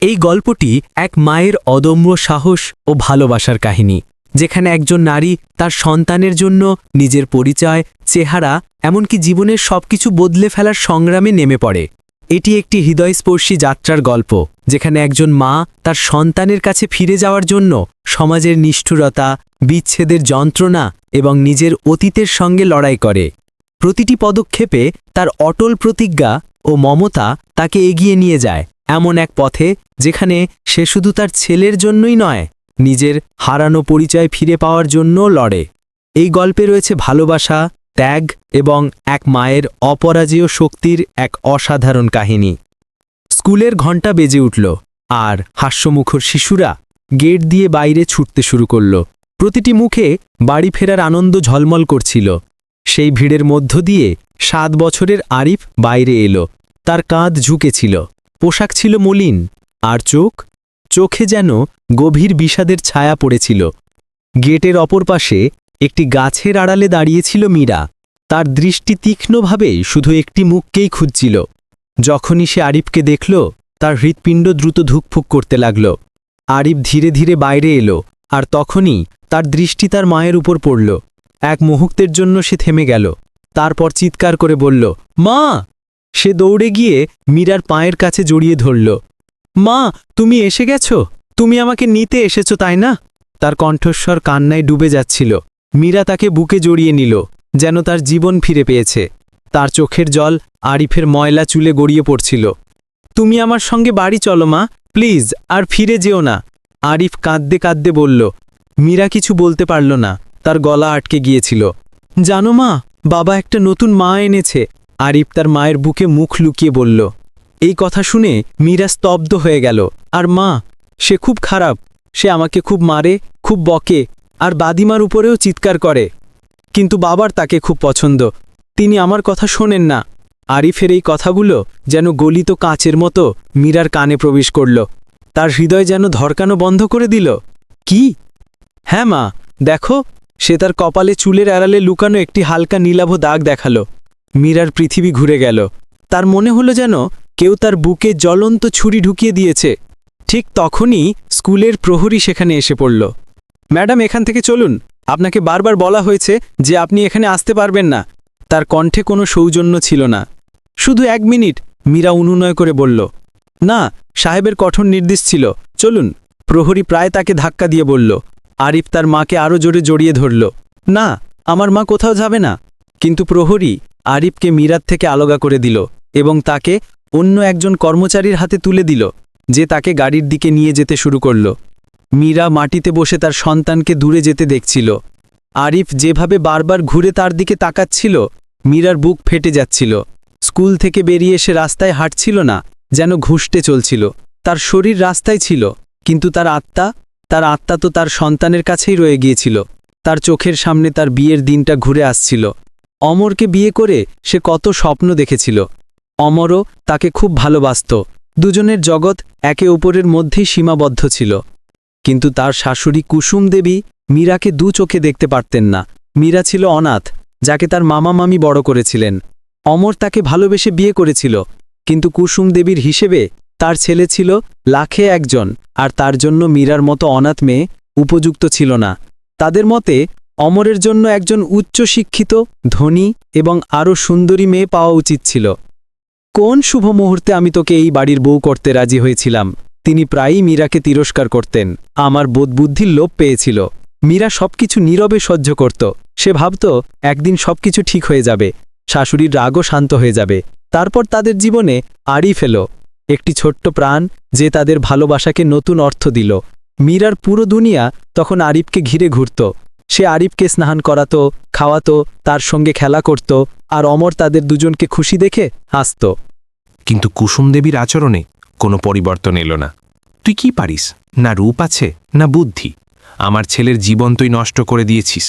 এই গল্পটি এক মায়ের অদম্য সাহস ও ভালোবাসার কাহিনী, যেখানে একজন নারী তার সন্তানের জন্য নিজের পরিচয়, চেহারা, এমনকি জীবনের সবকিছু বদলে ফেলার সংগ্রামে নেমে পড়ে। এটি একটি হৃদয়স্পর্শী যাত্রার গল্প, যেখানে একজন মা তার সন্তানের কাছে ফিরে যাওয়ার জন্য সমাজের নিষ্ঠুরতা, বিচ্ছেদের যন্ত্রণা এবং নিজের অতীতের সঙ্গে লড়াই করে। প্রতিটি পদক্ষেপে তার অটল প্রতিজ্ঞা ও মমতা তাকে এগিয়ে নিয়ে যায়। এমন এক পথে যেখানে সে শুধু তার ছেলের জন্যই নয়, নিজের হারানো পরিচয় ফিরে পাওয়ার জন্যও লড়ে। এই গল্পে রয়েছে ভালোবাসা, ত্যাগ এবং এক মায়ের অপরাজেয় শক্তির এক অসাধারণ কাহিনী। স্কুলের ঘণ্টা বেজে উঠল আর হাস্যমুখর শিশুরা গেট দিয়ে বাইরে ছুটতে শুরু করল। প্রতিটি মুখে বাড়ি ফেরার আনন্দ ঝলমল করছিল। সেই ভিড়ের মধ্য দিয়ে সাত বছরের আরিফ বাইরে এলো। তার কাঁধ ঝুঁকেছিল। পোশাক ছিল মলিন, আর চোখ, চোখে যেন গভীর বিষাদের ছায়া পড়েছিল। গেটের অপর পাশে একটি গাছের আড়ালে দাঁড়িয়েছিল মীরা। তার দৃষ্টি তীক্ষ্ণভাবে শুধু একটি মুখকেই খুঁজছিল। যখনই সে আরিফকে দেখল, তার হৃৎপিণ্ড দ্রুত ধুকফুক করতে লাগল। আরিফ ধীরে ধীরে বাইরে এলো, আর তখনই তার দৃষ্টি তার মায়ের উপর পড়ল। এক মুহূর্তের জন্য সে থেমে গেল, তারপর চিৎকার করে বলল, মা! সে দৌড়ে গিয়ে মীরার পায়ের কাছে জড়িয়ে ধরল। মা, তুমি এসে গেছো? তুমি আমাকে নিতে এসেছ, তাই না? তার কণ্ঠস্বর কান্নায় ডুবে যাচ্ছিল। মীরা তাকে বুকে জড়িয়ে নিল, যেন তার জীবন ফিরে পেয়েছে। তার চোখের জল আরিফের ময়লা চুলে গড়িয়ে পড়ছিল। তুমি আমার সঙ্গে বাড়ি চলো, মা, প্লিজ, আর ফিরে যেও না। আরিফ কাঁদতে কাঁদতে বলল। মীরা কিছু বলতে পারল না, তার গলা আটকে গিয়েছিল। জানো মা, বাবা একটা নতুন মা এনেছে আরিফ তার মায়ের বুকে মুখ লুকিয়ে বলল, এই কথা শুনে মীরা স্তব্ধ হয়ে গেল। আর মা, সে খুব খারাপ। সে আমাকে খুব মারে, খুব বকে, আর বাদিমার উপরেও চিৎকার করে। কিন্তু বাবার তাকে খুব পছন্দ। তিনি আমার কথা শোনেন না। আরিফের এই কথাগুলো যেন গলিত কাঁচের মতো মীরার কানে প্রবেশ করল। তার হৃদয় যেন ধরকানো বন্ধ করে দিল। কি? হ্যাঁ মা, দেখো, সে তার কপালে চুলের আড়ালে লুকানো একটি হালকা নীলাভ দাগ দেখাল। মীরার পৃথিবী ঘুরে গেল। তার মনে হলো যেন কেউ তার বুকে জ্বলন্ত ছুরি ঢুকিয়ে দিয়েছে। ঠিক তখনই স্কুলের প্রহরী সেখানে এসে পড়ল। ম্যাডাম, এখান থেকে চলুন। আপনাকে বারবার বলা হয়েছে যে আপনি এখানে আসতে পারবেন না। তার কণ্ঠে কোনো সৌজন্য ছিল না। শুধু এক মিনিট, মীরা অনুনয় করে বলল, না, সাহেবের কঠোর নির্দেশ ছিল। চলুন। প্রহরী প্রায় তাকে ধাক্কা দিয়ে বলল। আরিফ তার মাকে আরও জোরে জড়িয়ে ধরল, না, আমার মা কোথাও যাবে না। কিন্তু প্রহরী আরিফকে মীরার থেকে আলগা করে দিল এবং তাকে অন্য একজন কর্মচারীর হাতে তুলে দিল, যে তাকে গাড়ির দিকে নিয়ে যেতে শুরু করল। মীরা মাটিতে বসে তার সন্তানকে দূরে যেতে দেখছিল। আরিফ যেভাবে বারবার ঘুরে তার দিকে তাকাচ্ছিল, মীরার বুক ফেটে যাচ্ছিল। স্কুল থেকে বেরিয়ে এসে রাস্তায় হাঁটছিল না, যেন ঘুষটে চলছিল। তার শরীর রাস্তায় ছিল, কিন্তু তার আত্মা তার আত্মা তো তার সন্তানের কাছেই রয়ে গিয়েছিল। তার চোখের সামনে তার বিয়ের দিনটা ঘুরে আসছিল। অমরকে বিয়ে করে সে কত স্বপ্ন দেখেছিল। অমরও তাকে খুব ভালোবাসত। দুজনের জগৎ একে অপরের মধ্যেই সীমাবদ্ধ ছিল। কিন্তু তার শাশুড়ি কুসুম দেবী মীরাকে দু চোখে দেখতে পারতেন না। মীরা ছিল অনাথ, যাকে তার মামা মামি বড় করেছিলেন। অমর তাকে ভালোবেসে বিয়ে করেছিল, কিন্তু কুসুম দেবীর হিসেবে তার ছেলে ছিল লাখে একজন, আর তার জন্য মীরার মতো অনাথ মেয়ে উপযুক্ত ছিল না। তাদের মতে অমরের জন্য একজন উচ্চ শিক্ষিত ধনী এবং আরও সুন্দরী মেয়ে পাওয়া উচিত ছিল। কোন শুভ মুহূর্তে আমি তোকে এই বাড়ির বউ করতে রাজি হয়েছিলাম? তিনি প্রায়ই মীরাকে তিরস্কার করতেন, আমার বোধবুদ্ধির লোপ পেয়েছিল। মীরা সবকিছু নীরবে সহ্য করত, সে ভাবত, একদিন সবকিছু ঠিক হয়ে যাবে, শাশুড়ির রাগও শান্ত হয়ে যাবে। তারপর তাদের জীবনে আড়ি ফেল, একটি ছোট্ট প্রাণ যে তাদের ভালোবাসাকে নতুন অর্থ দিল। মীরার পুরো দুনিয়া তখন আরিফকে ঘিরে ঘুরত সে আরিফকে স্নান করাতো, খাওয়াতো, তার সঙ্গে খেলা করত, আর অমর তাদের দুজনকে খুশি দেখে হাসত। কিন্তু কুসুম দেবীর আচরণে কোনো পরিবর্তন এলো না। তুই কি পারিস? না রূপ আছে, না বুদ্ধি। আমার ছেলের জীবন তুই নষ্ট করে দিয়েছিস।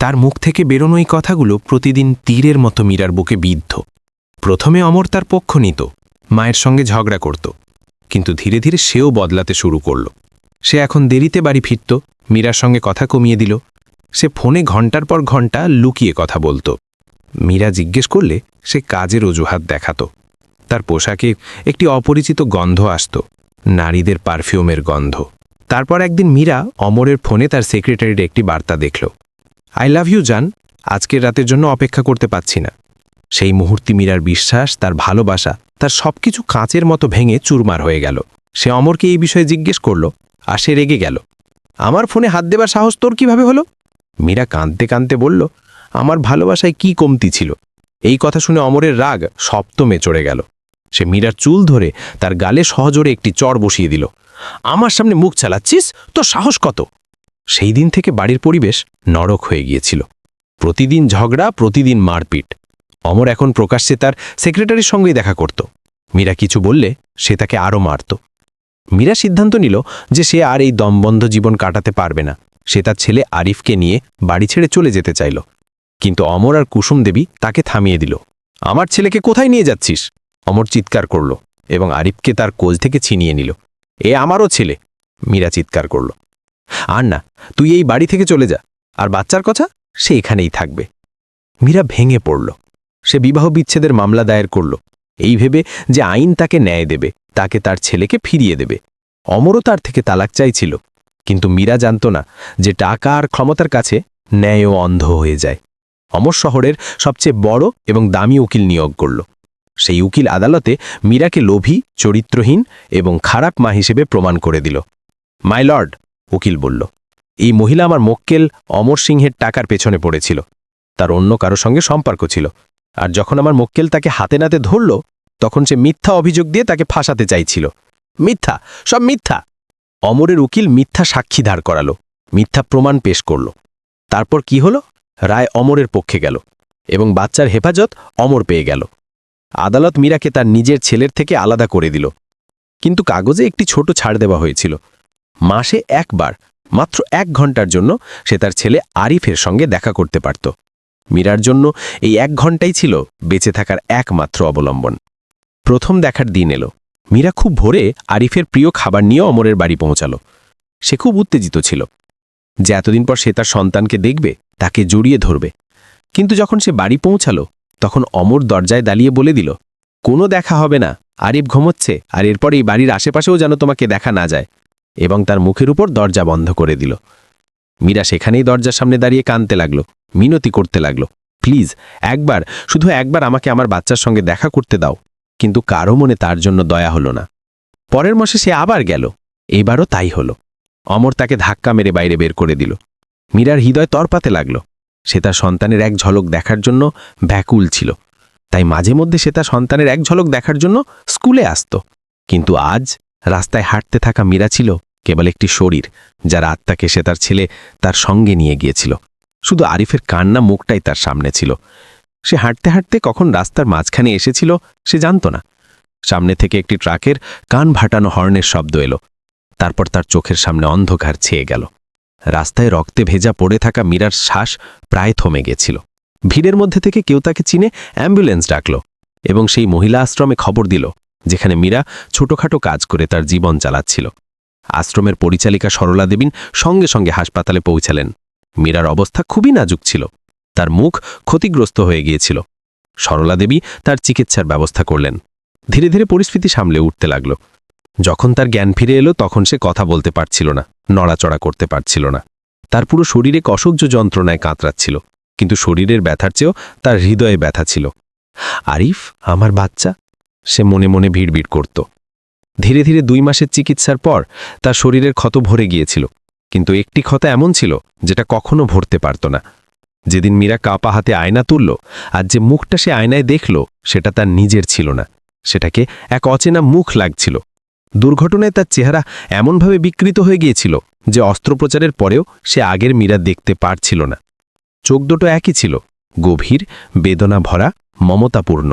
তার মুখ থেকে বেরোনো এই কথাগুলো প্রতিদিন তীরের মতো মীরার বুকে বিদ্ধ। প্রথমে অমর তার পক্ষ নিত, মায়ের সঙ্গে ঝগড়া করত, কিন্তু ধীরে ধীরে সেও বদলাতে শুরু করল। সে এখন দেরিতে বাড়ি ফিরত, মীরার সঙ্গে কথা কমিয়ে দিল সে ফোনে ঘণ্টার পর ঘণ্টা লুকিয়ে কথা বলতো। মীরা জিজ্ঞেস করলে সে কাজের অজুহাত দেখাত। তার পোশাকে একটি অপরিচিত গন্ধ আসত, নারীদের পারফিউমের গন্ধ। তারপর একদিন মীরা অমরের ফোনে তার সেক্রেটারির একটি বার্তা দেখল। আই লাভ ইউ, জান। আজকের রাতের জন্য অপেক্ষা করতে পাচ্ছি না। সেই মুহূর্তে মীরার বিশ্বাস, তার ভালোবাসা, তার সবকিছু কাঁচের মতো ভেঙে চুরমার হয়ে গেল। সে অমরকে এই বিষয়ে জিজ্ঞেস করল, আর সে রেগে গেল। আমার ফোনে হাত দেবার সাহস তোর কীভাবে হলো? মীরা কাঁদতে কাঁদতে বলল, আমার ভালোবাসায় কি কমতি ছিল? এই কথা শুনে অমরের রাগ সপ্তমে চড়ে গেল। সে মীরার চুল ধরে তার গালে সহজোরে একটি চর বসিয়ে দিল, আমার সামনে মুখ চালাচ্ছিস? তোর সাহস কত? সেই দিন থেকে বাড়ির পরিবেশ নরক হয়ে গিয়েছিল। প্রতিদিন ঝগড়া, প্রতিদিন মারপিট। অমর এখন প্রকাশ্যে তার সেক্রেটারির সঙ্গেই দেখা করত। মীরা কিছু বললে সে তাকে আরও মারত। মীরা সিদ্ধান্ত নিল যে সে আর এই দমবন্ধ জীবন কাটাতে পারবে না। সে তার ছেলে আরিফকে নিয়ে বাড়ি ছেড়ে চলে যেতে চাইল। কিন্তু অমর আর কুসুম দেবী তাকে থামিয়ে দিল। আমার ছেলেকে কোথায় নিয়ে যাচ্ছিস? অমর চিৎকার করল এবং আরিফকে তার কোল থেকে ছিনিয়ে নিল। এ আমারও ছেলে, মীরা চিৎকার করল। আর না, তুই এই বাড়ি থেকে চলে যা, আর বাচ্চার কথা সে এখানেই থাকবে। মীরা ভেঙে পড়ল। সে বিবাহ বিচ্ছেদের মামলা দায়ের করল। এই ভেবে যে আইন তাকে ন্যায় দেবে, তাকে তার ছেলেকে ফিরিয়ে দেবে। অমরও তার থেকে তালাক চাইছিল। কিন্তু মীরা জানত না যে টাকা আর ক্ষমতার কাছে ন্যায়ও অন্ধ হয়ে যায়। অমর শহরের সবচেয়ে বড় এবং দামি উকিল নিয়োগ করল। সেই উকিল আদালতে মীরাকে লোভী, চরিত্রহীন এবং খারাপ মা হিসেবে প্রমাণ করে দিল। মাই লর্ড, উকিল বলল, এই মহিলা আমার মক্কেল অমর সিংহের টাকার পেছনে পড়েছিল। তার অন্য কারও সঙ্গে সম্পর্ক ছিল। আর যখন আমার মক্কেল তাকে হাতে নাতে ধরল, তখন সে মিথ্যা অভিযোগ দিয়ে তাকে ফাঁসাতে চাইছিল। মিথ্যা, সব মিথ্যা। অমরের উকিল মিথ্যা সাক্ষী ধার করালো, মিথ্যা প্রমাণ পেশ করল। তারপর কি হলো? রায় অমরের পক্ষে গেল এবং বাচ্চার হেফাজত অমর পেয়ে গেল। আদালত মীরাকে তার নিজের ছেলের থেকে আলাদা করে দিল। কিন্তু কাগজে একটি ছোট ছাড় দেওয়া হয়েছিল। মাসে একবার, মাত্র এক ঘণ্টার জন্য সে তার ছেলে আরিফের সঙ্গে দেখা করতে পারত। মীরার জন্য এই এক ঘন্টাই ছিল বেঁচে থাকার একমাত্র অবলম্বন। প্রথম দেখার দিন এলো। মীরা খুব ভোরে আরিফের প্রিয় খাবার নিয়ে অমরের বাড়ি পৌঁছাল। সে খুব উত্তেজিত ছিল যে এতদিন পর সে তার সন্তানকে দেখবে, তাকে জড়িয়ে ধরবে। কিন্তু যখন সে বাড়ি পৌঁছালো, তখন অমর দরজায় দাঁড়িয়ে বলে দিল, কোনো দেখা হবে না, আরিফ ঘুমোচ্ছে, আর এরপর এই বাড়ির আশেপাশেও যেন তোমাকে দেখা না যায়। এবং তার মুখের উপর দরজা বন্ধ করে দিল। মীরা সেখানেই দরজার সামনে দাঁড়িয়ে কানতে লাগল, মিনতি করতে লাগল, প্লিজ, একবার, শুধু একবার আমাকে আমার বাচ্চার সঙ্গে দেখা করতে দাও। কিন্তু কারও মনে তার জন্য দয়া হলো না। পরের মাসে সে আবার গেল। এবারও তাই হলো। অমর তাকে ধাক্কা মেরে বাইরে বের করে দিল। মীরার হৃদয় তরপাতে লাগল। সে তার সন্তানের এক ঝলক দেখার জন্য ব্যাকুল ছিল। তাই মাঝে মধ্যে সে তার সন্তানের এক ঝলক দেখার জন্য স্কুলে আসত। কিন্তু আজ রাস্তায় হাঁটতে থাকা মীরা ছিল কেবল একটি শরীর, যার আত্মাকে সে তার ছেলে তার সঙ্গে নিয়ে গিয়েছিল। শুধু আরিফের কান্না মুখটাই তার সামনে ছিল। সে হাঁটতে হাঁটতে কখন রাস্তার মাঝখানে এসেছিল সে জানত না। সামনে থেকে একটি ট্রাকের কান ভাটানো হর্নের শব্দ এলো। তারপর তার চোখের সামনে অন্ধকার ছেয়ে গেল। রাস্তায় রক্তে ভেজা পড়ে থাকা মীরার শ্বাস প্রায় থমে গেছিল। ভিড়ের মধ্যে থেকে কেউ তাকে চিনে অ্যাম্বুলেন্স ডাকল এবং সেই মহিলা আশ্রমে খবর দিল, যেখানে মীরা ছোটখাটো কাজ করে তার জীবন চালাচ্ছিল। আশ্রমের পরিচালিকা সরলা দেবীন সঙ্গে সঙ্গে হাসপাতালে পৌঁছালেন। মীরার অবস্থা খুবই নাজুক ছিল। তার মুখ ক্ষতিগ্রস্ত হয়ে গিয়েছিল। সরলা দেবী তার চিকিৎসার ব্যবস্থা করলেন। ধীরে ধীরে পরিস্থিতি সামলে উঠতে লাগল। যখন তার জ্ঞান ফিরে এলো, তখন সে কথা বলতে পারছিল না, নড়াচড়া করতে পারছিল না। তার পুরো শরীরে অসহ্য যন্ত্রণায় কাঁতরাচ্ছিল, কিন্তু শরীরের ব্যথার চেয়েও তার হৃদয়ে ব্যথা ছিল। আরিফ, আমার বাচ্চা? সে মনে মনে ভিড় করত। ধীরে ধীরে দুই মাসের চিকিৎসার পর তার শরীরের ক্ষত ভরে গিয়েছিল, কিন্তু একটি ক্ষত এমন ছিল যেটা কখনো ভরতে পারত না। যেদিন মীরা কাপা হাতে আয়না তুলল আর যে মুখটা সে আয়নায় দেখল, সেটা তার নিজের ছিল না। সেটাকে এক অচেনা মুখ লাগছিল। দুর্ঘটনায় তার চেহারা এমনভাবে বিকৃত হয়ে গিয়েছিল যে অস্ত্রোপচারের পরেও সে আগের মীরা দেখতে পারছিল না। চোখ দুটো একই ছিল, গভীর বেদনা ভরা মমতাপূর্ণ,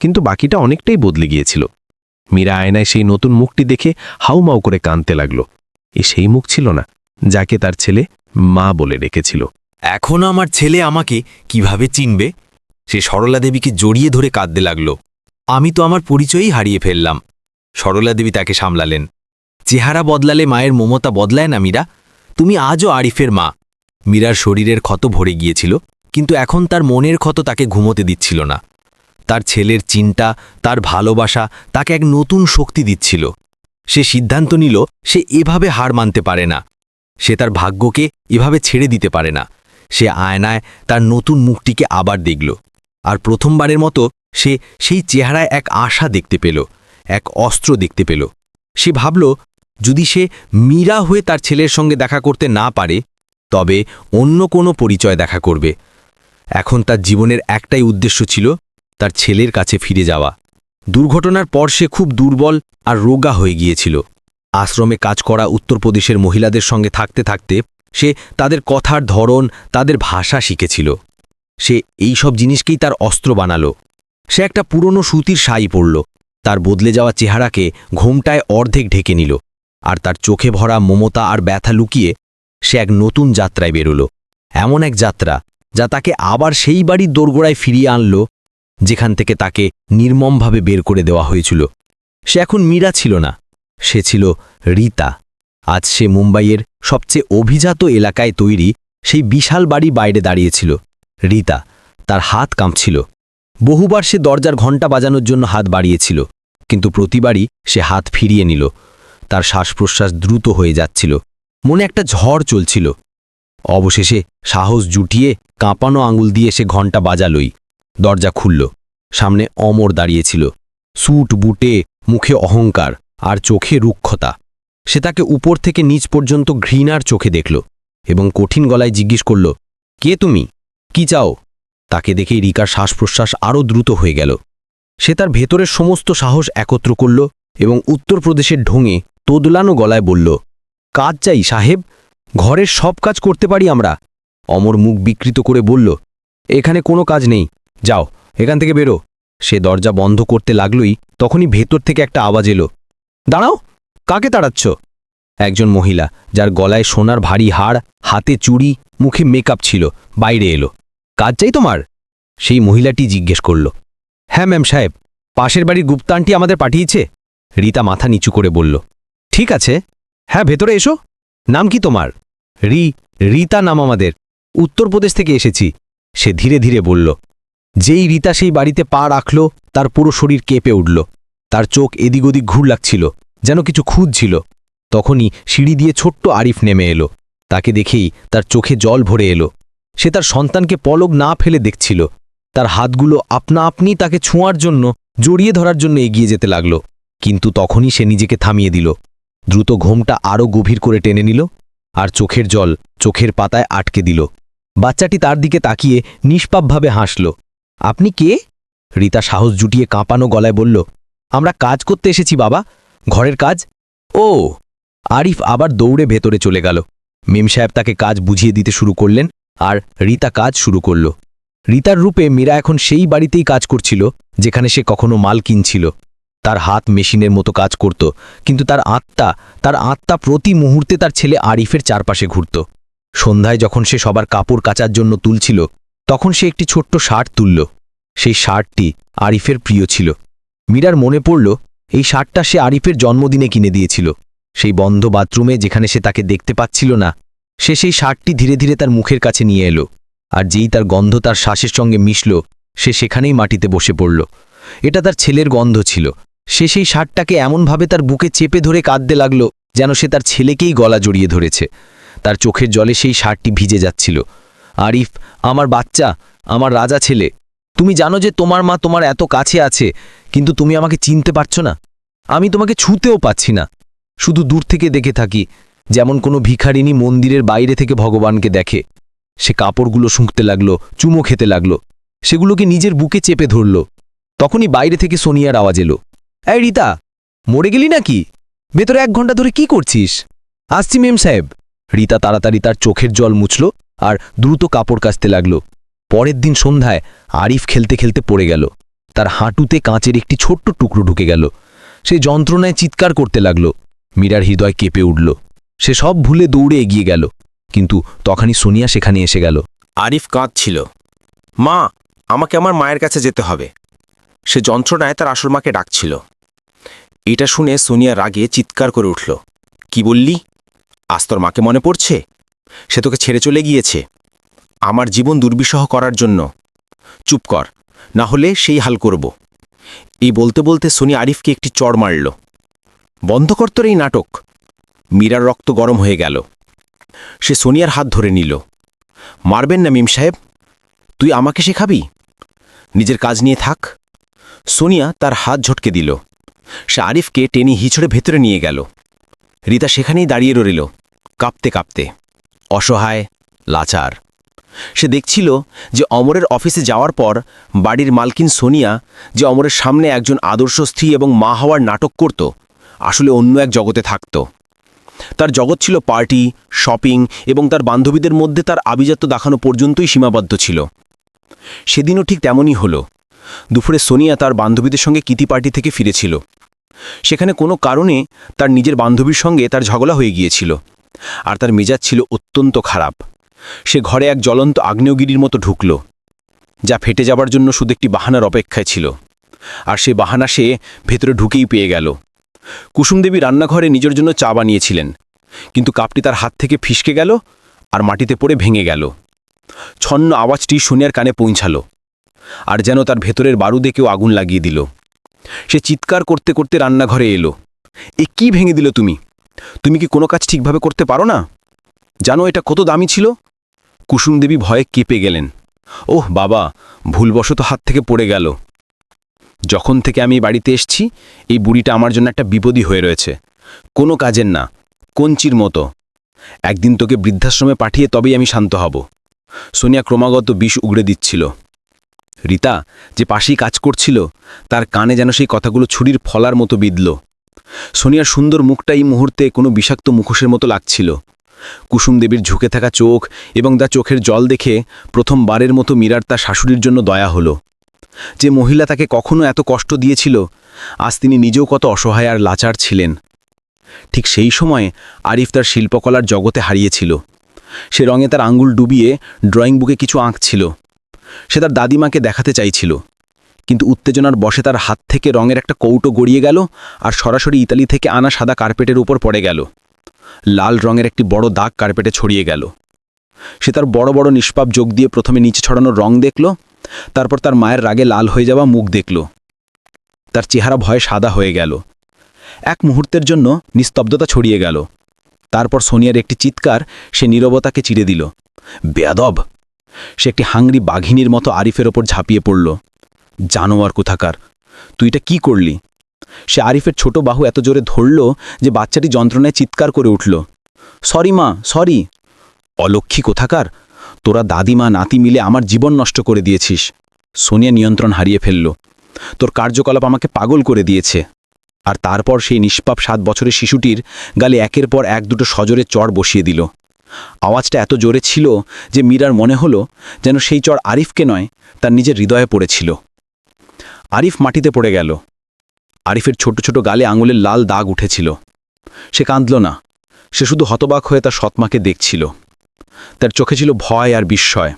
কিন্তু বাকিটা অনেকটাই বদলে গিয়েছিল। মীরা আয়নায় সেই নতুন মুখটি দেখে হাউমাউ করে কাঁদতে লাগল। এ সেই মুখ ছিল না, যাকে তার ছেলে মা বলে রেখেছিল এখনও আমার ছেলে আমাকে কীভাবে চিনবে? সে সরলা দেবীকে জড়িয়ে ধরে কাঁদতে লাগল। আমি তো আমার পরিচয়ই হারিয়ে ফেললাম। সরলা দেবী তাকে সামলালেন। চেহারা বদলালে মায়ের মমতা বদলায় না, মীরা? তুমি আজও আরিফের মা। মীরার শরীরের ক্ষত ভরে গিয়েছিল, কিন্তু এখন তার মনের ক্ষত তাকে ঘুমোতে দিচ্ছিল না। তার ছেলের চিন্তা, তার ভালোবাসা তাকে এক নতুন শক্তি দিচ্ছিল। সে সিদ্ধান্ত নিল, সে এভাবে হার মানতে পারে না। সে তার ভাগ্যকে এভাবে ছেড়ে দিতে পারে না। সে আয়নায় তার নতুন মুখটিকে আবার দেখল। আর প্রথমবারের মতো সে সেই চেহারায় এক আশা দেখতে পেল, এক অস্ত্র দেখতে পেল। সে ভাবল, যদি সে মীরা হয়ে তার ছেলের সঙ্গে দেখা করতে না পারে, তবে অন্য কোনো পরিচয় দেখা করবে। এখন তার জীবনের একটাই উদ্দেশ্য ছিল তার ছেলের কাছে ফিরে যাওয়া। দুর্ঘটনার পর সে খুব দুর্বল আর রোগা হয়ে গিয়েছিল। আশ্রমে কাজ করা উত্তরপ্রদেশের মহিলাদের সঙ্গে থাকতে থাকতে সে তাদের কথার ধরন, তাদের ভাষা শিখেছিল। সে এই সব জিনিসকেই তার অস্ত্র বানালো। সে একটা পুরনো সুতির শাড়ি পরল। তার বদলে যাওয়া চেহারাকে ঘোমটায় অর্ধেক ঢেকে নিল আর তার চোখে ভরা মমতা আর ব্যথা লুকিয়ে সে এক নতুন যাত্রায় বেরোল। এমন এক যাত্রা যা তাকে আবার সেই বাড়ির দোরগোড়ায় ফিরিয়ে আনল যেখান থেকে তাকে নির্মমভাবে বের করে দেওয়া হয়েছিল। সে এখন মীরা ছিল না, সে ছিল রীতা। আজ সে মুম্বাইয়ের সবচেয়ে অভিজাত এলাকায় তৈরি সেই বিশাল বাড়ি বাইরে দাঁড়িয়েছিল। রীতা তার হাত কাঁপছিল। বহুবার সে দরজার ঘণ্টা বাজানোর জন্য হাত বাড়িয়েছিল, কিন্তু প্রতিবারই সে হাত ফিরিয়ে নিল। তার শ্বাস প্রশ্বাস দ্রুত হয়ে যাচ্ছিল। মনে একটা ঝড় চলছিল। অবশেষে সাহস জুটিয়ে কাঁপানো আঙুল দিয়ে সে ঘণ্টা বাজালই। দরজা খুলল। সামনে অমর দাঁড়িয়েছিল। স্যুট, বুটে, মুখে অহংকার আর চোখে রুক্ষতা। সে তাকে উপর থেকে নিচ পর্যন্ত ঘৃণার চোখে দেখল এবং কঠিন গলায় জিজ্ঞেস করল, কে তুমি? কি চাও? তাকে দেখেই রিকার শ্বাস প্রশ্বাস আরও দ্রুত হয়ে গেল। সে তার ভেতরের সমস্ত সাহস একত্র করল এবং উত্তরপ্রদেশের ঢোঙে তোদলানো গলায় বলল, কাজ চাই, সাহেব। ঘরের সব কাজ করতে পারি আমরা। অমর মুখ বিকৃত করে বলল, এখানে কোনো কাজ নেই। যাও, এখান থেকে বেরো। সে দরজা বন্ধ করতে লাগলই, তখনই ভেতর থেকে একটা আওয়াজ এলো, দাঁড়াও। কাকে তাড়াচ্ছ? একজন মহিলা, যার গলায় সোনার ভারী হাড় হাতে চুড়ি, মুখে মেকআপ ছিল, বাইরে এলো। কাজ চাই তোমার? সেই মহিলাটি জিজ্ঞেস করল। হ্যাঁ ম্যাম সাহেব, পাশের বাড়ির গুপ্তানটি আমাদের পাঠিয়েছে। রীতা মাথা নিচু করে বলল। ঠিক আছে। হ্যাঁ ভেতরে এসো। নাম কি তোমার? রি, রীতা নাম আমাদের। উত্তরপ্রদেশ থেকে এসেছি। সে ধীরে ধীরে বলল। যেই রীতা সেই বাড়িতে পা রাখল, তার পুরো শরীর কেঁপে উঠল। তার চোখ এদিক ওদিক ঘুর লাগছিল। যেন কিছু খুঁজছিল তখনই সিঁড়ি দিয়ে ছোট্ট আরিফ নেমে এলো। তাকে দেখেই তার চোখে জল ভরে এলো। সে তার সন্তানকে পলক না ফেলে দেখছিল। তার হাতগুলো আপনা আপনি তাকে ছোঁয়ার জন্য, জড়িয়ে ধরার জন্য এগিয়ে যেতে লাগল। কিন্তু তখনই সে নিজেকে থামিয়ে দিল। দ্রুত ঘোমটা আরও গভীর করে টেনে নিল আর চোখের জল চোখের পাতায় আটকে দিল। বাচ্চাটি তার দিকে তাকিয়ে নিষ্পাপভাবে হাসল। আপনি কে? রীতা সাহস জুটিয়ে কাঁপানো গলায় বলল, আমরা কাজ করতে এসেছি, বাবা। ঘরের কাজ? ও, আরিফ আবার দৌড়ে ভেতরে চলে গেল। মেম সাহেব তাকে কাজ বুঝিয়ে দিতে শুরু করলেন আর রীতা কাজ শুরু করল। রীতার রূপে মীরা এখন সেই বাড়িতেই কাজ করছিল, যেখানে সে কখনো মাল কিনছিল। তার হাত মেশিনের মতো কাজ করত, কিন্তু তার আত্মা তার আত্মা প্রতি মুহূর্তে তার ছেলে আরিফের চারপাশে ঘুরত। সন্ধ্যায় যখন সে সবার কাপড় কাচার জন্য তুলছিল, তখন সে একটি ছোট্ট শার্ট তুলল। সেই শার্টটি আরিফের প্রিয় ছিল। মীরার মনে পড়ল এই শার্টটা সে আরিফের জন্মদিনে কিনে দিয়েছিল। সেই বন্ধ বাথরুমে যেখানে সে তাকে দেখতে পাচ্ছিল না, সে সেই শার্টটি ধীরে ধীরে তার মুখের কাছে নিয়ে এলো আর যেই তার গন্ধ তার শ্বাসের সঙ্গে মিশল, সে সেখানেই মাটিতে বসে পড়ল। এটা তার ছেলের গন্ধ ছিল। সে সেই শার্টটাকে এমনভাবে তার বুকে চেপে ধরে কাঁদতে লাগল যেন সে তার ছেলেকেই গলা জড়িয়ে ধরেছে। তার চোখের জলে সেই শার্টটি ভিজে যাচ্ছিল। আরিফ, আমার বাচ্চা, আমার রাজা ছেলে তুমি জানো যে তোমার মা তোমার এত কাছে আছে, কিন্তু তুমি আমাকে চিনতে পারছ না। আমি তোমাকে ছুঁতেও পাচ্ছি না। শুধু দূর থেকে দেখে থাকি, যেমন কোনো ভিখারিনী মন্দিরের বাইরে থেকে ভগবানকে দেখে। সে কাপড়গুলো শুঁকতে লাগল, চুমো খেতে লাগল, সেগুলোকে নিজের বুকে চেপে ধরল। তখনই বাইরে থেকে সোনিয়ার আওয়াজ এলো, এই রীতা, মরে গেলি নাকি? ভেতরে এক ঘণ্টা ধরে কি করছিস? আসছি মেম সাহেব। রীতা তাড়াতাড়ি তার চোখের জল মুছল আর দ্রুত কাপড় কাচতে লাগল। পরের দিন সন্ধ্যায় আরিফ খেলতে খেলতে পড়ে গেল। তার হাঁটুতে কাঁচের একটি ছোট্ট টুকরো ঢুকে গেল। সে যন্ত্রণায় চিৎকার করতে লাগল। মীরার হৃদয় কেঁপে উঠল। সে সব ভুলে দৌড়ে এগিয়ে গেল। কিন্তু তখনই সোনিয়া সেখানে এসে গেল। আরিফ কাঁদছিল। মা, আমাকে আমার মায়ের কাছে যেতে হবে। সে যন্ত্রণায় তার আসল মাকে ডাকছিল। এটা শুনে সোনিয়া রাগে চিৎকার করে উঠল। কি বললি? আজ তোর মাকে মনে পড়ছে? সে তোকে ছেড়ে চলে গিয়েছে। আমার জীবন দুর্বিষহ করার জন্য। চুপ কর, না হলে সেই হাল করব। এই বলতে বলতে সোনি আরিফকে একটি চড় মারল। বন্ধ কর এই নাটক। মীরার রক্ত গরম হয়ে গেল। সে সোনিয়ার হাত ধরে নিল। মারবেন না মিম সাহেব, তুই আমাকে শেখাবি? নিজের কাজ নিয়ে থাক। সোনিয়া তার হাত ঝটকে দিল। সে আরিফকে টেনে হিচড়ে ভেতরে নিয়ে গেল। রিতা সেখানেই দাঁড়িয়ে রইল, কাঁপতে কাঁপতে। অসহায়, লাচার। সে দেখছিল যে অমরের অফিসে যাওয়ার পর বাড়ির মালকিন সোনিয়া যে অমরের সামনে একজন আদর্শ স্ত্রী এবং মা হওয়ার নাটক করত, আসলে অন্য এক জগতে থাকত। তার জগৎ ছিল পার্টি, শপিং এবং তার বান্ধবীদের মধ্যে তার আভিজাত্য দেখানো পর্যন্তই সীমাবদ্ধ ছিল। সেদিনও ঠিক তেমনই হলো। দুপুরে সোনিয়া তার বান্ধবীদের সঙ্গে কিতি পার্টি থেকে ফিরেছিল। সেখানে কোনো কারণে তার নিজের বান্ধবীর সঙ্গে তার ঝগড়া হয়ে গিয়েছিল। আর তার মেজাজ ছিল অত্যন্ত খারাপ। সে ঘরে এক জ্বলন্ত আগ্নেয়গিরির মতো ঢুকল, যা ফেটে যাবার জন্য শুধু একটি বাহানার অপেক্ষায় ছিল। আর সে বাহানা সে ভেতরে ঢুকেই পেয়ে গেল। কুসুমদেবী রান্নাঘরে নিজের জন্য চা বানিয়েছিলেন, কিন্তু কাপটি তার হাত থেকে ফিসকে গেল আর মাটিতে পড়ে ভেঙে গেল। ছন্ন আওয়াজটি সোনিয়ার কানে পৌঁছালো, আর যেন তার ভেতরের বারুদে কেউ আগুন লাগিয়ে দিল। সে চিৎকার করতে করতে রান্নাঘরে এলো, এ কি ভেঙে দিল তুমি? তুমি কি কোনো কাজ ঠিকভাবে করতে পারো না? জানো এটা কত দামি ছিল? কুসুম দেবী ভয়ে কেঁপে গেলেন। ওহ, বাবা, ভুলবশত হাত থেকে পড়ে গেল। যখন থেকে আমি বাড়িতে এসছি, এই বুড়িটা আমার জন্য একটা বিপদই হয়ে রয়েছে। কোনো কাজের না, কঞ্চির মতো। একদিন তোকে বৃদ্ধাশ্রমে পাঠিয়ে তবেই আমি শান্ত হব। সোনিয়া ক্রমাগত বিষ উগড়ে দিচ্ছিল। রিতা, যে পাশেই কাজ করছিল, তার কানে যেন সেই কথাগুলো ছুরির ফলার মতো বিঁধল। সোনিয়ার সুন্দর মুখটা এই মুহূর্তে কোনো বিষাক্ত মুখোশের মতো লাগছিল। কুসুম দেবীর ঝুঁকে থাকা চোখ এবং তার চোখের জল দেখে প্রথমবারের মতো মীরার তার শাশুড়ির জন্য দয়া হলো। যে মহিলা তাকে কখনো এত কষ্ট দিয়েছিল, আজ তিনি নিজেও কত অসহায় আর লাচার ছিলেন। ঠিক সেই সময়ে আরিফ তার শিল্পকলার জগতে হারিয়েছিল। সে রঙে তার আঙ্গুল ডুবিয়ে ড্রয়িং বুকে কিছু আঁকছিল সে তার দাদিমাকে দেখাতে চাইছিল। কিন্তু উত্তেজনার বসে তার হাত থেকে রঙের একটা কৌটো গড়িয়ে গেল আর সরাসরি ইতালি থেকে আনা সাদা কার্পেটের উপর পড়ে গেল। লাল রঙের একটি বড় দাগ কার্পেটে ছড়িয়ে গেল। সে তার বড় বড় নিষ্পাপ যোগ দিয়ে প্রথমে নিচে ছড়ানো রং দেখল, তারপর তার মায়ের রাগে লাল হয়ে যাওয়া মুখ দেখল। তার চেহারা ভয়ে সাদা হয়ে গেল। এক মুহূর্তের জন্য নিস্তব্ধতা ছড়িয়ে গেল। তারপর সোনিয়ার একটি চিৎকার সে নীরবতাকে চিড়ে দিল। বেয়াদব! সে একটি হাংরি বাঘিনীর মতো আরিফের ওপর ঝাঁপিয়ে পড়ল। জানোয়ার কোথাকার? তুই এটা কি করলি? সে আরিফের ছোট বাহু এত জোরে ধরল যে বাচ্চাটি যন্ত্রণায় চিৎকার করে উঠল। সরি মা, সরি। অলক্ষী কোথাকার? তোরা দাদিমা, নাতি মিলে আমার জীবন নষ্ট করে দিয়েছিস। সোনিয়া নিয়ন্ত্রণ হারিয়ে ফেলল। তোর কার্যকলাপ আমাকে পাগল করে দিয়েছে। আর তারপর সেই নিষ্পাপ সাত বছরের শিশুটির গালে একের পর এক দুটো সজোরে চড় বসিয়ে দিল। আওয়াজটা এত জোরে ছিল যে মীরার মনে হলো যেন সেই চড় আরিফকে নয়, তার নিজের হৃদয়ে পড়েছিল। আরিফ মাটিতে পড়ে গেল। আরিফের ছোট ছোট গালে আঙুলের লাল দাগ উঠেছিল। সে কাঁদল না। সে শুধু হতবাক হয়ে তার সৎমাকে দেখছিল। তার চোখে ছিল ভয় আর বিস্ময়।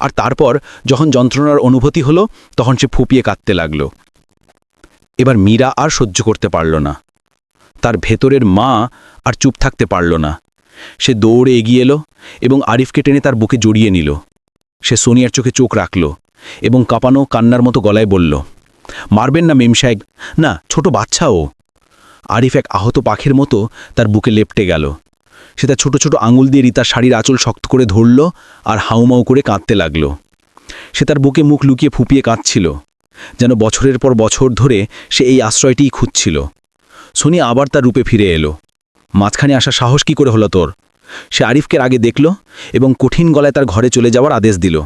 আর তারপর যখন যন্ত্রণার অনুভূতি হলো, তখন সে ফুপিয়ে কাঁদতে লাগল। এবার মীরা আর সহ্য করতে পারল না। তার ভেতরের মা আর চুপ থাকতে পারল না। সে দৌড়ে এগিয়ে এলো এবং আরিফকে টেনে তার বুকে জড়িয়ে নিল। সে সোনিয়ার চোখে চোখ রাখল এবং কাঁপানো কান্নার মতো গলায় বলল মারবেন না মেম সাহেব। না, ছোট বাচ্চা ও। আরিফ এক আহত পাখির মতো তার বুকে লেপটে গেল। সে তার ছোট ছোট আঙুল দিয়ে রিতার শাড়ির আঁচল শক্ত করে ধরল আর হাউমাউ করে কাঁদতে লাগল। সে তার বুকে মুখ লুকিয়ে ফুপিয়ে কাঁদছিল, যেন বছরের পর বছর ধরে সে এই আশ্রয়টিই খুঁজছিল। সোনি আবার তার রূপে ফিরে এলো। মাঝখানে আসা সাহস কি করে হলো তোর? সে আরিফকে আগে দেখল এবং কঠিন গলায় তার ঘরে চলে যাওয়ার আদেশ দিল।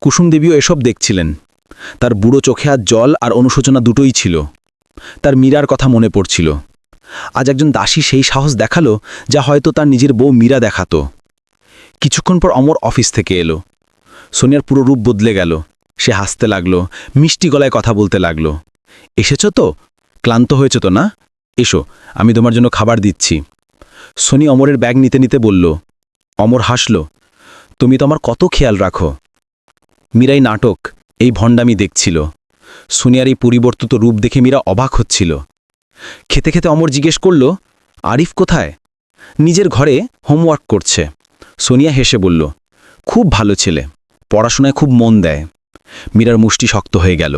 কুসুম দেবীও এসব দেখছিলেন। তার বুড়ো চোখে আর জল আর অনুশোচনা দুটোই ছিল। তার মীরার কথা মনে পড়ছিল। আজ একজন দাসী সেই সাহস দেখাল, যা হয়তো তার নিজের বউ মীরা দেখাতো। কিছুক্ষণ পর অমর অফিস থেকে এলো। সোনিয়ার পুরো রূপ বদলে গেল। সে হাসতে লাগল, মিষ্টি গলায় কথা বলতে লাগল। এসেছ তো? ক্লান্ত হয়েছ তো না? এসো, আমি তোমার জন্য খাবার দিচ্ছি। সোনি অমরের ব্যাগ নিতে নিতে বলল। অমর হাসল, তুমি তো আমার কত খেয়াল রাখো। মীরাই নাটক এই ভণ্ডামি দেখছিল। সোনিয়ার এই পরিবর্তিত রূপ দেখে মীরা অবাক হচ্ছিল। খেতে খেতে অমর জিজ্ঞেস করল, আরিফ কোথায়? নিজের ঘরে হোমওয়ার্ক করছে। সোনিয়া হেসে বলল, খুব ভালো ছেলে, পড়াশোনায় খুব মন দেয়। মীরার মুষ্টি শক্ত হয়ে গেল।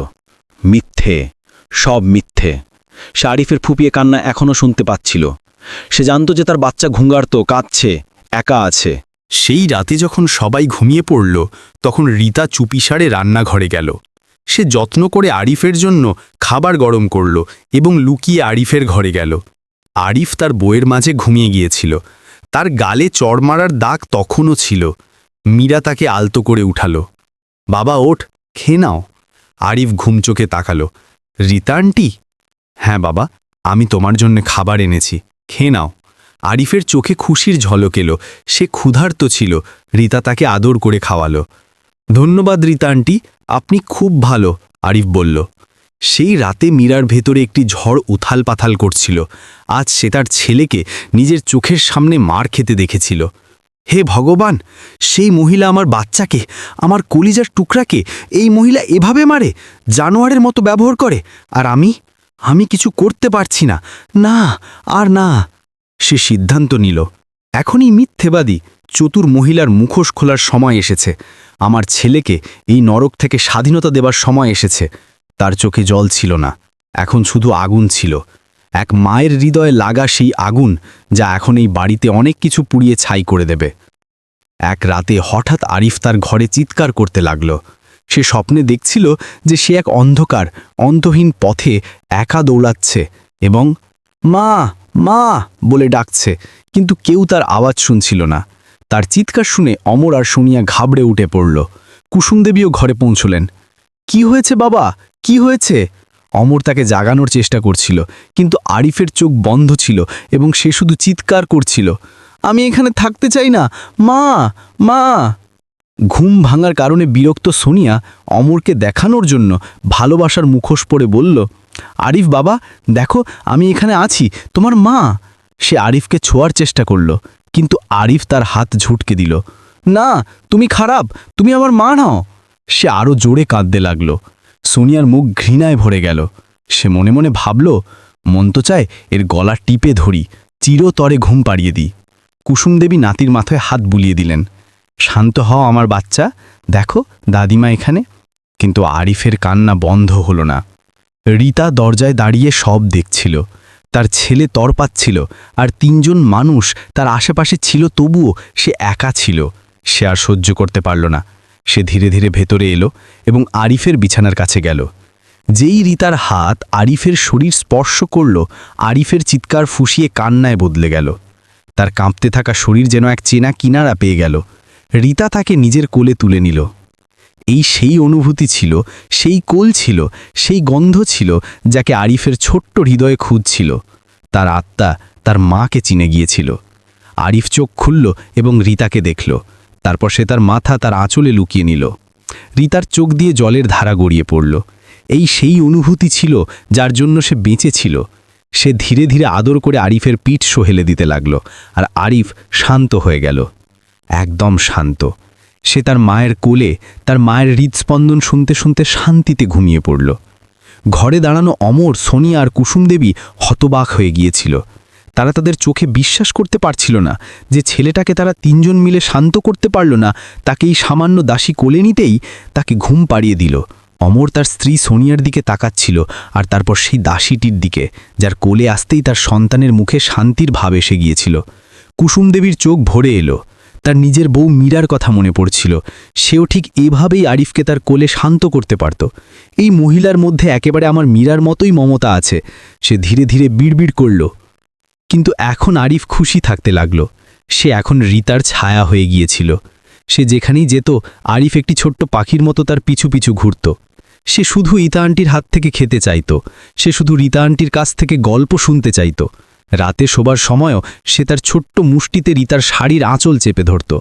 মিথ্যে, সব মিথ্যে। সে আরিফের ফুপিয়ে কান্না এখনও শুনতে পাচ্ছিল। সে জানত যে তার বাচ্চা ঘুঙ্গার্ত, কাঁদছে, একা আছে। সেই রাতে যখন সবাই ঘুমিয়ে পড়ল, তখন রীতা চুপিসারে রান্নাঘরে গেল। সে যত্ন করে আরিফের জন্য খাবার গরম করল এবং লুকিয়ে আরিফের ঘরে গেল। আরিফ তার বইয়ের মাঝে ঘুমিয়ে গিয়েছিল। তার গালে চড় মারার দাগ তখনও ছিল। মীরা তাকে আলতো করে উঠাল। বাবা, ওঠ, খেয়ে নাও। আরিফ ঘুম চোখে তাকালো। রীতা আন্টি? হ্যাঁ বাবা, আমি তোমার জন্য খাবার এনেছি, খেয়ে নাও। আরিফের চোখে খুশির ঝলক এলো। সে ক্ষুধার্ত ছিল। রীতা তাকে আদর করে খাওয়ালো। ধন্যবাদ রীতা আন্টি, আপনি খুব ভালো, আরিফ বলল। সেই রাতে মীরার ভেতরে একটি ঝড় উথাল পাথাল করছিল। আজ সে তার ছেলেকে নিজের চোখের সামনে মার খেতে দেখেছিল। হে ভগবান, সেই মহিলা আমার বাচ্চাকে, আমার কলিজার টুকরাকে, এই মহিলা এভাবে মারে, জানোয়ারের মতো ব্যবহার করে, আর আমি আমি কিছু করতে পারছি না। না, আর না। সে সিদ্ধান্ত নিল। এখনই মিথ্যেবাদী, চতুর মহিলার মুখোশ খোলার সময় এসেছে। আমার ছেলেকে এই নরক থেকে স্বাধীনতা দেবার সময় এসেছে। তার চোখে জল ছিল না, এখন শুধু আগুন ছিল। এক মায়ের হৃদয়ে লাগা সেই আগুন, যা এখন এই বাড়িতে অনেক কিছু পুড়িয়ে ছাই করে দেবে। এক রাতে হঠাৎ আরিফ তার ঘরে চিৎকার করতে লাগল। সে স্বপ্নে দেখছিল যে সে এক অন্ধকার, অন্তহীন পথে একা দৌড়াচ্ছে এবং, মা মা বলে ডাকছে, কিন্তু কেউ তার আওয়াজ শুনছিল না। তার চিৎকার শুনে অমর আর শুনিয়া ঘাবড়ে উঠে পড়ল। কুসুমদেবীও ঘরে পৌঁছলেন। কি হয়েছে বাবা? কি হয়েছে? অমর তাকে জাগানোর চেষ্টা করছিল, কিন্তু আরিফের চোখ বন্ধ ছিল এবং সে শুধু চিৎকার করছিল। আমি এখানে থাকতে চাই না, মা মা! ঘুম ভাঙার কারণে বিরক্ত সোনিয়া অমরকে দেখানোর জন্য ভালোবাসার মুখোশ পরে বলল আরিফ বাবা, দেখো আমি এখানে আছি, তোমার মা। সে আরিফকে ছোঁয়ার চেষ্টা করল, কিন্তু আরিফ তার হাত ঝুটকে দিল। না, তুমি খারাপ, তুমি আমার মা নাও। সে আরও জোরে কাঁদতে লাগল। সোনিয়ার মুখ ঘৃণায় ভরে গেল। সে মনে মনে ভাবল, মন তো চায় এর গলা টিপে ধরি, চিরতরে ঘুম পাড়িয়ে দিই। কুসুম দেবী নাতির মাথায় হাত বুলিয়ে দিলেন, শান্ত হও আমার বাচ্চা, দেখো দাদিমা এখানে। কিন্তু আরিফের কান্না বন্ধ হলো না। রীতা দরজায় দাঁড়িয়ে সব দেখছিল। তার ছেলে তরপাচ্ছিল আর তিনজন মানুষ তার আশেপাশে ছিল, তবুও সে একা ছিল। সে আর সহ্য করতে পারল না। সে ধীরে ধীরে ভেতরে এলো এবং আরিফের বিছানার কাছে গেল। যেই রিতার হাত আরিফের শরীর স্পর্শ করল, আরিফের চিৎকার ফুসিয়ে কান্নায় বদলে গেল। তার কাঁপতে থাকা শরীর যেন এক চেনা কিনারা পেয়ে গেল। রিতা তাকে নিজের কোলে তুলে নিল। এই সেই অনুভূতি ছিল, সেই কোল ছিল, সেই গন্ধ ছিল যাকে আরিফের ছোট্ট হৃদয়ে খুঁজছিল। তার আত্মা তার মাকে চিনে গিয়েছিল। আরিফ চোখ খুলল এবং রিতাকে দেখল। তারপর সে তার মাথা তার আঁচলে লুকিয়ে নিল। রিতার চোখ দিয়ে জলের ধারা গড়িয়ে পড়ল। এই সেই অনুভূতি ছিল যার জন্য সে বেঁচে ছিল। সে ধীরে ধীরে আদর করে আরিফের পিঠ সোহেলে দিতে লাগল আর আরিফ শান্ত হয়ে গেল। একদম শান্ত। সে তার মায়ের কোলে, তার মায়ের হৃদস্পন্দন শুনতে শুনতে শান্তিতে ঘুমিয়ে পড়ল। ঘরে দাঁড়ানো অমর, সোনিয়া আর কুসুম দেবী হতবাক হয়ে গিয়েছিল। তারা তাদের চোখে বিশ্বাস করতে পারছিল না যে ছেলেটাকে তারা তিনজন মিলে শান্ত করতে পারল না তাকে এই সামান্য দাসী কোলে নিতেই তাকে ঘুম পাড়িয়ে দিল। অমর তার স্ত্রী সোনিয়ার দিকে তাকাচ্ছিল আর তারপর সেই দাসীটির দিকে, যার কোলে আসতেই তার সন্তানের মুখে শান্তির ভাব এসে গিয়েছিল। কুসুমদেবীর চোখ ভরে এলো। তার নিজের বউ মীরার কথা মনে পড়ছিল। সেও ঠিক এভাবেই আরিফকে তার কোলে শান্ত করতে পারত। এই মহিলার মধ্যে একেবারে আমার মীরার মতোই মমতা আছে। সে ধীরে ধীরে বিড়বিড় করল। কিন্তু এখন আরিফ খুশি থাকতে লাগল। সে এখন রিতার ছায়া হয়ে গিয়েছিল। সে যেখানেই যেত, আরিফ একটি ছোট্ট পাখির মতো তার পিছু পিছু ঘুরত। সে শুধু ইতা আন্টির হাত থেকে খেতে চাইত। সে শুধু রীতা আন্টির কাছ থেকে গল্প শুনতে চাইত। রাতে শোবার সময়ও সে তার ছোট্ট মুষ্টিতে রিতার শাড়ির আঁচল চেপে ধরত।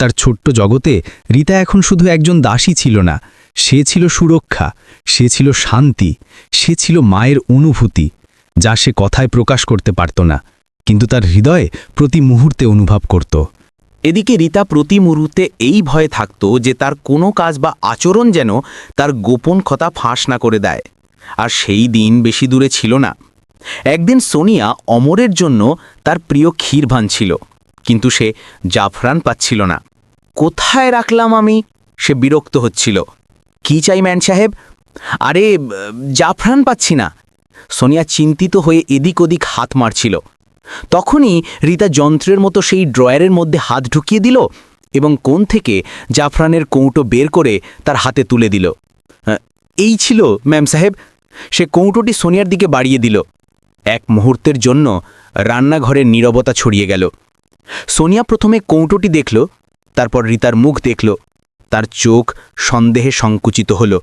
তার ছোট্ট জগতে রীতা এখন শুধু একজন দাসী ছিল না, সে ছিল সুরক্ষা, সে ছিল শান্তি, সে ছিল মায়ের অনুভূতি, যা সে কথায় প্রকাশ করতে পারত না, কিন্তু তার হৃদয়ে প্রতি মুহূর্তে অনুভব করত। এদিকে রীতা প্রতি মুহূর্তে এই ভয়ে থাকত যে তার কোনো কাজ বা আচরণ যেন তার গোপন কথা ফাঁস না করে দেয়। আর সেই দিন বেশি দূরে ছিল না। একদিন সোনিয়া অমরের জন্য তার প্রিয় ক্ষীর ভানছিল, কিন্তু সে জাফরান পাচ্ছিল না। কোথায় রাখলাম আমি? সে বিরক্ত হচ্ছিল। কি চাই ম্যান সাহেব? আরে, জাফরান পাচ্ছি না। সোনিয়া চিন্তিত হয়ে এদিক ওদিক হাত মারছিল। তখনই রীতা যন্ত্রের মতো সেই ড্রয়ারের মধ্যে হাত ঢুকিয়ে দিল এবং কোন থেকে জাফরানের কৌটো বের করে তার হাতে তুলে দিল। এই ছিল ম্যাম সাহেব। সে কৌটোটি সোনিয়ার দিকে বাড়িয়ে দিল। এক মুহূর্তের জন্য রান্নাঘরের নীরবতা ছড়িয়ে গেল। সোনিয়া প্রথমে কৌটোটি দেখল, তারপর রীতার মুখ দেখল, তার চোখ সন্দেহে সংকুচিত হল।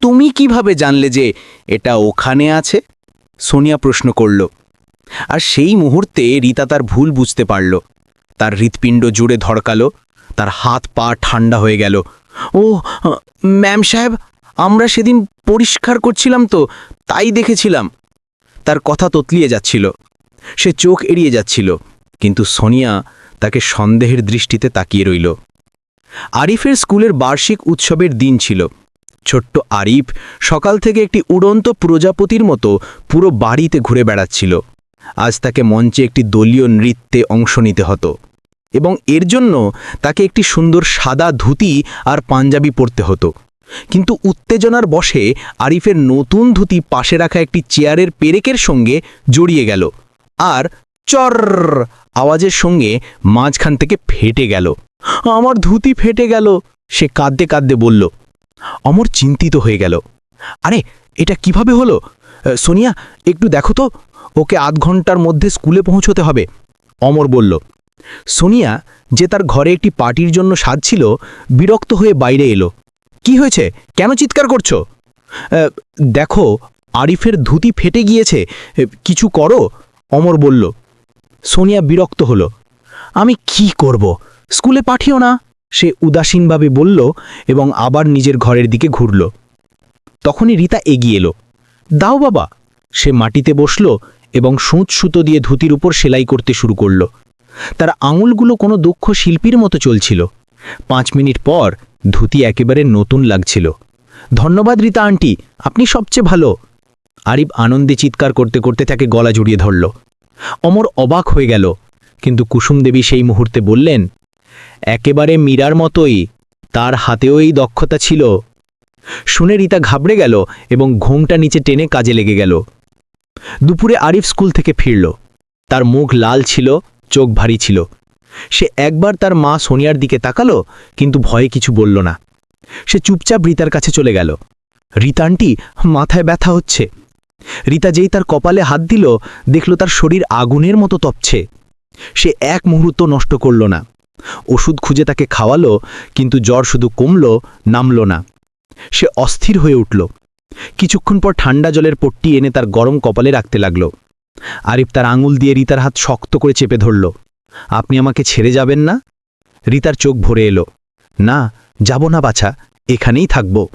তুমি কীভাবে জানলে যে এটা ওখানে আছে? সোনিয়া প্রশ্ন করল। আর সেই মুহূর্তে রীতা তার ভুল বুঝতে পারল। তার হৃৎপিণ্ড জুড়ে ধড়কালো, তার হাত পা ঠান্ডা হয়ে গেল। ও ম্যাম সাহেব, আমরা সেদিন পরিষ্কার করছিলাম তো, তাই দেখেছিলাম। তার কথা ততলিয়ে যাচ্ছিল। সে চোখ এড়িয়ে যাচ্ছিল, কিন্তু সোনিয়া তাকে সন্দেহের দৃষ্টিতে তাকিয়ে রইল। আরিফের স্কুলের বার্ষিক উৎসবের দিন ছিল। ছোট্ট আরিফ সকাল থেকে একটি উড়ন্ত প্রজাপতির মতো পুরো বাড়িতে ঘুরে বেড়াচ্ছিল। আজ তাকে মঞ্চে একটি দলীয় নৃত্যে অংশ নিতে হতো এবং এর জন্য তাকে একটি সুন্দর সাদা ধুতি আর পাঞ্জাবি পরতে হতো। কিন্তু উত্তেজনার বশে আরিফের নতুন ধুতি পাশে রাখা একটি চেয়ারের পেরেকের সঙ্গে জড়িয়ে গেল। আর চর আওয়াজের সঙ্গে মাঝখান থেকে ফেটে গেল। আমার ধুতি ফেটে গেল, সে কাঁদতে কাঁদতে বলল। অমর চিন্তিত হয়ে গেল। আরে, এটা কীভাবে হলো? সোনিয়া, একটু দেখো তো, ওকে আধ ঘণ্টার মধ্যে স্কুলে পৌঁছতে হবে। অমর বলল। সোনিয়া, যে তার ঘরে একটি পার্টির জন্য সাজছিল, বিরক্ত হয়ে বাইরে এলো। কি হয়েছে? কেন চিৎকার করছ? দেখো, আরিফের ধুতি ফেটে গিয়েছে। কিছু করো? অমর বলল। সোনিয়া বিরক্ত হলো। আমি কি করব? স্কুলে পাঠিও না। সে উদাসীনভাবে বলল এবং আবার নিজের ঘরের দিকে ঘুরল। তখনই রীতা এগিয়ে এলো। দাও বাবা। সে মাটিতে বসল এবং সূচ সুতো দিয়ে ধুতির উপর সেলাই করতে শুরু করল। তার আঙুলগুলো কোনো দক্ষ শিল্পীর মতো চলছিল। পাঁচ মিনিট পর ধুতি একেবারে নতুন লাগছিল। ধন্যবাদ রীতা আন্টি, আপনি সবচেয়ে ভালো। আরিফ আনন্দে চিৎকার করতে করতে তাকে গলা জড়িয়ে ধরল। অমর অবাক হয়ে গেল, কিন্তু কুসুম দেবী সেই মুহূর্তে বললেন, একেবারে মীরার মতোই, তার হাতেও এই দক্ষতা ছিল। শুনে রীতা ঘাবড়ে গেল এবং ঘোমটা নিচে টেনে কাজে লেগে গেল। দুপুরে আরিফ স্কুল থেকে ফিরল। তার মুখ লাল ছিল, চোখ ভারী ছিল। সে একবার তার মা সোনিয়ার দিকে তাকালো, কিন্তু ভয়ে কিছু বলল না। সে চুপচাপ রিতার কাছে চলে গেল। রিতানটি মাথায় ব্যথা হচ্ছে। রিতা যেই তার কপালে হাত দিল, দেখল তার শরীর আগুনের মতো তপছে। সে এক মুহূর্ত নষ্ট করল না। ওষুধ খুঁজে তাকে খাওয়ালো, কিন্তু জ্বর শুধু কমল, নামল না। সে অস্থির হয়ে উঠল। কিছুক্ষণ পর ঠান্ডা জলের পট্টি এনে তার গরম কপালে রাখতে লাগল। আরিফ তার আঙুল দিয়ে রিতার হাত শক্ত করে চেপে ধরল। আপনি আমাকে ছেড়ে যাবেন না? রিতার চোখ ভরে এলো। না, যাব না বাছা, এখানেই থাকব।